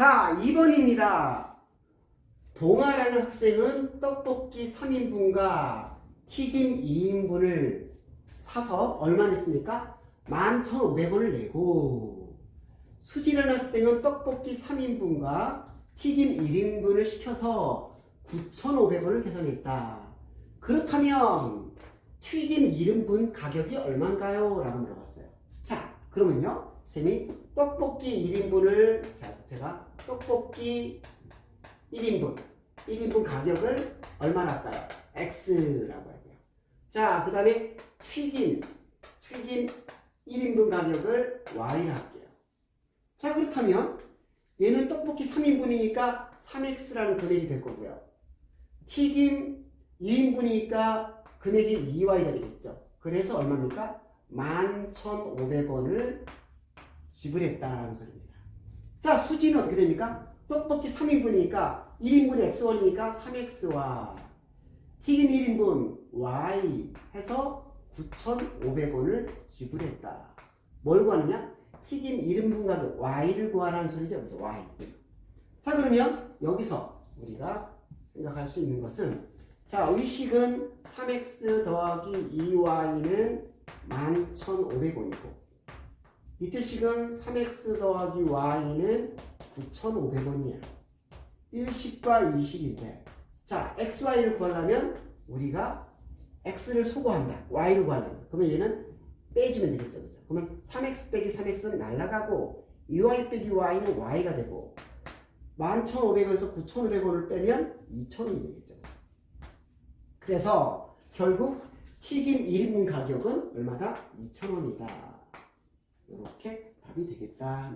자, 2번입니다. 동아라는 학생은 떡볶이 3인분과 튀김 2인분을 사서 얼마 냈습니까? 11,500원을 내고 수지라는 학생은 떡볶이 3인분과 튀김 1인분을 시켜서 9,500원을 계산했다. 그렇다면 튀김 1인분 가격이 얼마인가요? 라고 물어봤어요. 자, 그러면요. 쌤이 떡볶이 1인분을 자, 제가 떡볶이 1인분 1인분 가격을 얼마나 할까요? X라고 할게요. 자, 그 다음에 튀김 튀김 1인분 가격을 Y라 할게요. 자, 그렇다면 얘는 떡볶이 3인분이니까 3X라는 금액이 될 거고요. 튀김 2인분이니까 금액이 2Y가 되겠죠. 그래서 얼마입니까? 11,500원을 지불했다는 소리입니다. 자, 수지는 어떻게 됩니까? 떡볶이 3인분이니까 1인분이 X1이니까 3X와 튀김 1인분 Y 해서 9,500원을 지불했다. 뭘 구하느냐? 튀김 1인분 가격 Y를 구하라는 소리죠. 그죠? Y. 자, 그러면 여기서 우리가 생각할 수 있는 것은 자, 의식은 3X 더하기 2Y는 11,500원이고 밑에 식은 3x 더하기 y는 9,500원이에요. 1식과 2식인데 자 x, y를 구하려면 우리가 x를 소거한다. y를 구하려면 그러면 얘는 빼주면 되겠죠. 그죠? 그러면 3x 빼기 3x는 날라가고 2y 빼기 y는 y가 되고 11,500원에서 9,500원을 빼면 2,000원이 되겠죠. 그래서 결국 튀김 1인분 가격은 얼마다? 2,000원이다. 이렇게 답이 되겠다.